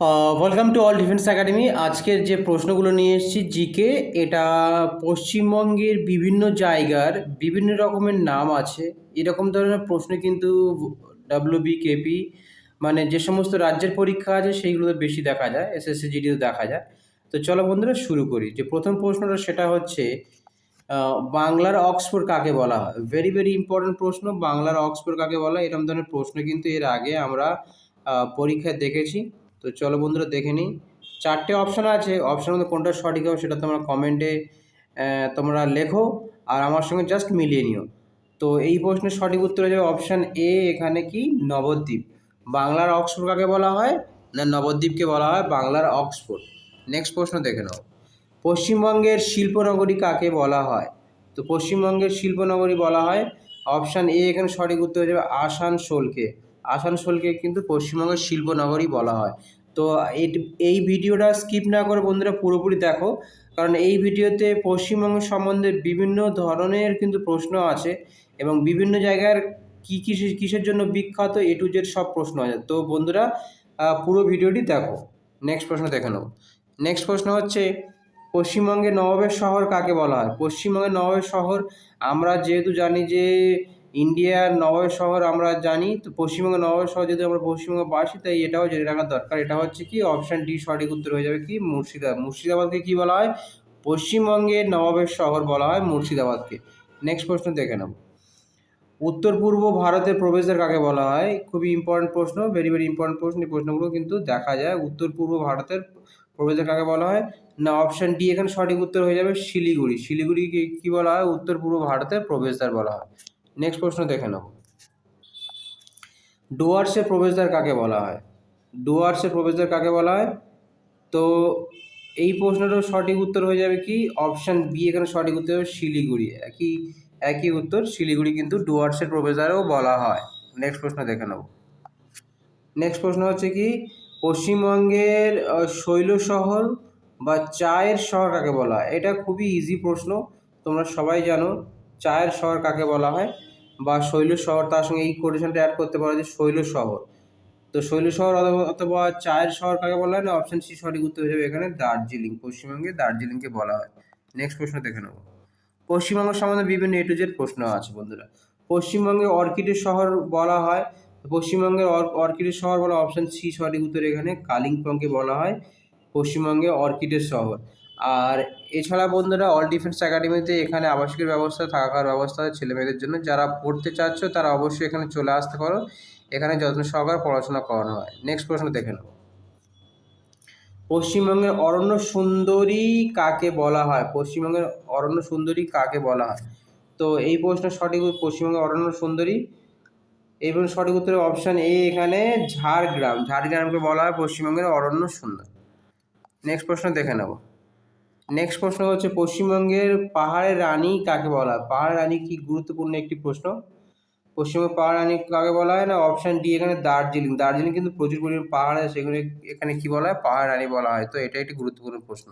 Welcome to all defence academy আজকের যে প্রশ্নগুলো নিয়ে এসেছি জিকে এটা পশ্চিমবঙ্গের বিভিন্ন জায়গার বিভিন্ন রকমের নাম আছে। এরকম ধরনের প্রশ্ন কিন্তু ডাব্লিউবি কেপি মানে যে সমস্ত রাজ্যের পরীক্ষা আছে, সেইগুলোতে বেশি দেখা যায় এসএসসি জিডিও দেখা যায়। তো চলো বন্ধুরা, শুরু করি। যে প্রথম প্রশ্নটা, সেটা হচ্ছে বাংলার অক্সফোর্ড কাকে বলা হয়? ভেরি ভেরি ইম্পর্টেন্ট প্রশ্ন। বাংলার অক্সফোর্ড কাকে বলা এরকম ধরনের প্রশ্ন কিন্তু এর আগে আমরা পরীক্ষায় দেখেছি। তো চলো বন্ধুরা দেখে নিই। চারটে অপশান আছে। অপশান মধ্যে কোনটা সঠিক হবে সেটা তোমরা কমেন্টে তোমরা লেখো আর আমার সঙ্গে জাস্ট মিলিয়ে নিও। তো এই প্রশ্নের সঠিক উত্তর হয়ে যাবে অপশান এ এখানে কি? নবদ্বীপ। বাংলার অক্সফোর্ড কাকে বলা হয়? না, নবদ্বীপকে বলা হয় বাংলার অক্সফোর্ড। নেক্সট প্রশ্ন দেখে নাও। পশ্চিমবঙ্গের শিল্পনগরী কাকে বলা হয়? তো পশ্চিমবঙ্গের শিল্পনগরী বলা হয়। অপশান এ এখানে সঠিক উত্তর হয়ে যাবে আসানসোলকে। আসানসোলকে কিন্তু পশ্চিমবঙ্গের শিল্পনগরী বলা হয়। তো এই- ভিডিওটা স্কিপ না করে বন্ধুরা পুরোপুরি দেখো। কারণ এই ভিডিওতে পশ্চিমবঙ্গ সম্বন্ধে বিভিন্ন ধরনের কিন্তু প্রশ্ন আছে এবং বিভিন্ন জায়গার কী কিসের কিসের জন্য বিখ্যাত এ টু জেড সব প্রশ্ন আছে। তো বন্ধুরা পুরো ভিডিওটি দেখো। নেক্সট প্রশ্ন দেখে নেব। নেক্সট প্রশ্ন হচ্ছে পশ্চিমবঙ্গের নবাবের শহর কাকে বলা হয়? পশ্চিমবঙ্গের নবাবের শহর আমরা যেহেতু জানি যে ইন্ডিয়ার নবাবের শহর আমরা জানি, তো পশ্চিমবঙ্গের নবাবের শহর যদি আমরা পশ্চিমবঙ্গে বাসি, তাই এটাও জেনে রাখা দরকার। এটা হচ্ছে কি অপশান ডি সঠিক উত্তর হয়ে যাবে কি, মুর্শিদাবাদ। মুর্শিদাবাদকে কি বলা হয়? পশ্চিমবঙ্গের নবাবের শহর বলা হয় মুর্শিদাবাদকে। নেক্সট প্রশ্ন দেখে নেব উত্তর পূর্ব ভারতের প্রবেশদ্বার কাকে বলা হয়? খুবই ইম্পর্টেন্ট প্রশ্ন ভেরি ভেরি ইম্পর্টেন্ট প্রশ্ন। এই প্রশ্নগুলো কিন্তু দেখা যায়। উত্তর পূর্ব ভারতের প্রবেশদ্বার কাকে বলা হয়? না অপশান ডি এখানে সঠিক উত্তর হয়ে যাবে শিলিগুড়ি। শিলিগুড়িকে কী বলা হয়? উত্তর পূর্ব ভারতের প্রবেশদ্বার বলা হয়। নেক্সট প্রশ্ন দেখে নেব ডুয়ার্সের প্রবেশদ্বার কাকে বলা হয়? ডুয়ার্সের প্রবেশদ্বার কাকে বলা হয়? তো এই প্রশ্নটার সঠিক উত্তর হয়ে যাবে কি? অপশান বি এখানে সঠিক উত্তর হবে শিলিগুড়ি। একই একই উত্তর শিলিগুড়ি কিন্তু ডুয়ার্সের প্রবেশদ্বারেও বলা হয়। নেক্সট প্রশ্ন দেখে নেব নেক্সট প্রশ্ন হচ্ছে কি? পশ্চিমবঙ্গের শৈল শহর বা চায়ের শহর কাকে বলা হয়? এটা খুবই ইজি প্রশ্ন। তোমরা সবাই জানো, চায়ের শহর কাকে বলা হয়? বা শৈল শহর তার সঙ্গে এই কোটেশনটা অ্যাড করতে পারো যে শৈল শহর। তো শৈল শহর অথবা চায়ের শহর কাকে বলা হয় না? অপশান সি সঠিক উত্তর যাবে এখানে দার্জিলিং। পশ্চিমবঙ্গে দার্জিলিংকে বলা হয়। নেক্সট প্রশ্ন দেখে নেব। পশ্চিমবঙ্গ সম্বন্ধে বিভিন্ন এ টু জেড প্রশ্ন আছে বন্ধুরা। পশ্চিমবঙ্গে অর্কিডের শহর বলা হয়। পশ্চিমবঙ্গের অর- অর্কিডের শহর বলা অপশান সি সঠিক উত্তর এখানে কালিম্পংকে বলা হয়। পশ্চিমবঙ্গে অর্কিডের শহর। আর এছাড়া বন্ধুরা অল ডিফেন্স একাডেমিতে এখানে আবাসিকের ব্যবস্থা থাকার ব্যবস্থা ছেলে মেয়েদের জন্য। যারা পড়তে চাচ্ছ তারা অবশ্যই এখানে চলে আসতে পারো। এখানে যত্ন সহকারে পড়াশোনা করানো হয়। নেক্সট প্রশ্ন দেখে নেব পশ্চিমবঙ্গের অরণ্য সুন্দরী কাকে বলা হয়? পশ্চিমবঙ্গের অরণ্য সুন্দরী কাকে বলা হয়? তো এই প্রশ্নের সঠিক পশ্চিমবঙ্গের অরণ্য সুন্দরী। এই প্রশ্নের সঠিক উত্তরের অপশান এ এখানে ঝাড়গ্রাম। ঝাড়গ্রামকে বলা হয় পশ্চিমবঙ্গের অরণ্য সুন্দর। নেক্সট প্রশ্ন দেখে নেব নেক্সট প্রশ্ন হচ্ছে, পশ্চিমবঙ্গের পাহাড়ের রানী কাকে বলা হয়? পাহাড়ের রানী কি গুরুত্বপূর্ণ একটি প্রশ্ন? পশ্চিমবঙ্গের পাহাড় রানী কাকে বলা হয় না? অপশান ডি এখানে দার্জিলিং। দার্জিলিং কিন্তু প্রচুর পরিমাণ পাহাড় আছে সেখানে এখানে কি বলা হয়? পাহাড় রানী বলা হয়। তো এটা একটি গুরুত্বপূর্ণ প্রশ্ন।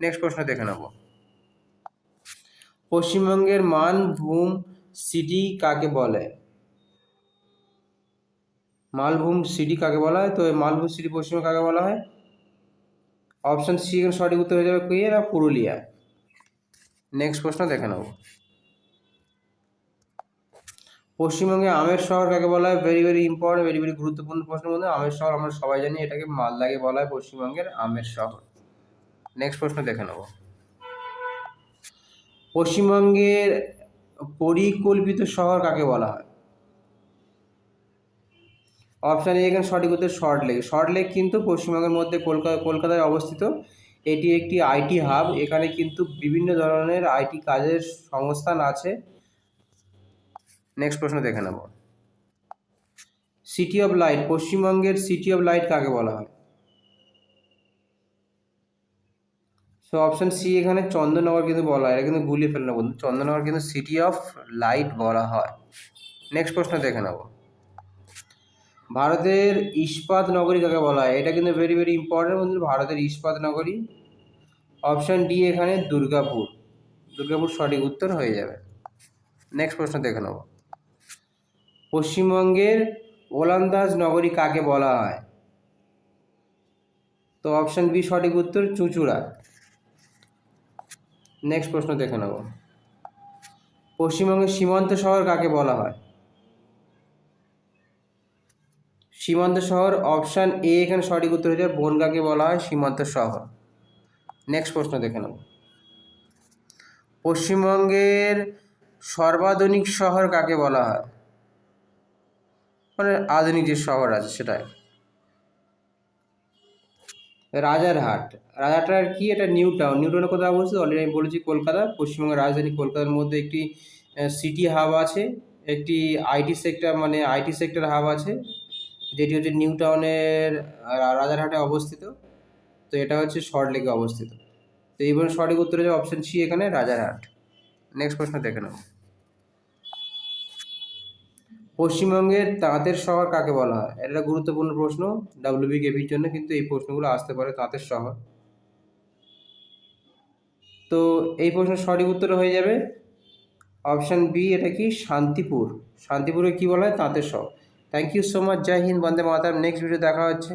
নেক্সট প্রশ্ন দেখে নেব। পশ্চিমবঙ্গের মানভূম সিটি কাকে বলে? মালভূম সিটি কাকে বলা হয়? তো মালভূম সিটি পশ্চিমবঙ্গ কাকে বলা হয়? অপশান সি এখানে সঠিক উত্তর হয়ে যাবে কে না পুরুলিয়া। নেক্সট প্রশ্ন দেখে নেব পশ্চিমবঙ্গে আমের শহর কাকে বলা হয়? Very very important very very গুরুত্বপূর্ণ প্রশ্ন মধ্যে আমের শহর আমরা সবাই জানি, এটাকে মালদাকে বলা হয় পশ্চিমবঙ্গের আমের শহর। নেক্সট প্রশ্ন দেখে নেব পশ্চিমবঙ্গের পরিকল্পিত শহর কাকে বলা হয়? অপশান এখানে সঠিক উত্তর শর্ট লেক। শর্ট লেক কিন্তু পশ্চিমবঙ্গের মধ্যে কলকাতা কলকাতায় অবস্থিত। এটি একটি আইটি হাব। এখানে কিন্তু বিভিন্ন ধরনের আইটি কাজের সংস্থান আছে। নেক্সট প্রশ্ন দেখে নেব। সিটি অফ লাইট পশ্চিমবঙ্গের সিটি অফ লাইট কাকে বলা হয়? সো অপশান সি এখানে চন্দননগর কিন্তু বলা হয়। এটা কিন্তু গুলিয়ে ফেলে না বন্ধু চন্দননগর কিন্তু সিটি অফ লাইট বলা হয়। নেক্সট প্রশ্ন দেখে নেব। ভারতের ইস্পাত নগরী কাকে বলা হয়? এটা কিন্তু ভেরি ভেরি ইম্পর্টেন্ট বন্ধু, ভারতের ইস্পাত নগরী। অপশান ডি এখানে দুর্গাপুর। দুর্গাপুর সঠিক উত্তর হয়ে যাবে। নেক্সট প্রশ্ন দেখে নেব। পশ্চিমবঙ্গের ওলন্দাজ নগরী কাকে বলা হয়? তো অপশান বি সঠিক উত্তর চুঁচুড়া। নেক্সট প্রশ্ন দেখে নেব। পশ্চিমবঙ্গের সীমান্ত শহর কাকে বলা হয়? সীমান্ত শহর অপশান এ এখানে সঠিক উত্তর হয়ে যায় বনগাঁকে বলা হয় সীমান্ত শহর। নেক্সট প্রশ্ন দেখে নেব। পশ্চিমবঙ্গের সর্বাধুনিক শহর কাকে বলা হয়? মানে আধুনিক যে শহর আছে সেটাই। রাজারহাট। রাজারহাট কি? এটা নিউ টাউন নিউ টাউনে কোথাও অবস্থিত অলরেডি আমি বলেছি কলকাতা। পশ্চিমবঙ্গের রাজধানী কলকাতার মধ্যে একটি সিটি হাব আছে, একটি আইটি সেক্টর মানে আইটি সেক্টর হাব আছে। যেটি হচ্ছে নিউ টাউনের রাজারহাটে অবস্থিত। তো এটা হচ্ছে সল্টলেকে অবস্থিত। তো এইবার সঠিক উত্তর হচ্ছে অপশন সি এখানে রাজারহাট। নেক্সট প্রশ্ন দেখে নাও। পশ্চিমবঙ্গের তাঁতের শহর কাকে বলা হয়? এটা গুরুত্বপূর্ণ প্রশ্ন। ডাব্লিউবিকেপির জন্য কিন্তু এই প্রশ্নগুলো আসতে পারে তাঁতের শহর। তো এই প্রশ্নের সঠিক উত্তর হয়ে যাবে। অপশান বি এটা কি? শান্তিপুর। শান্তিপুরে কি বলা হয়? তাঁতের শহর। থ্যাংক ইউ সো মাচ জয় হিন্দ বন্দে মাতার নেক্সট ভিডিও দেখা হচ্ছে।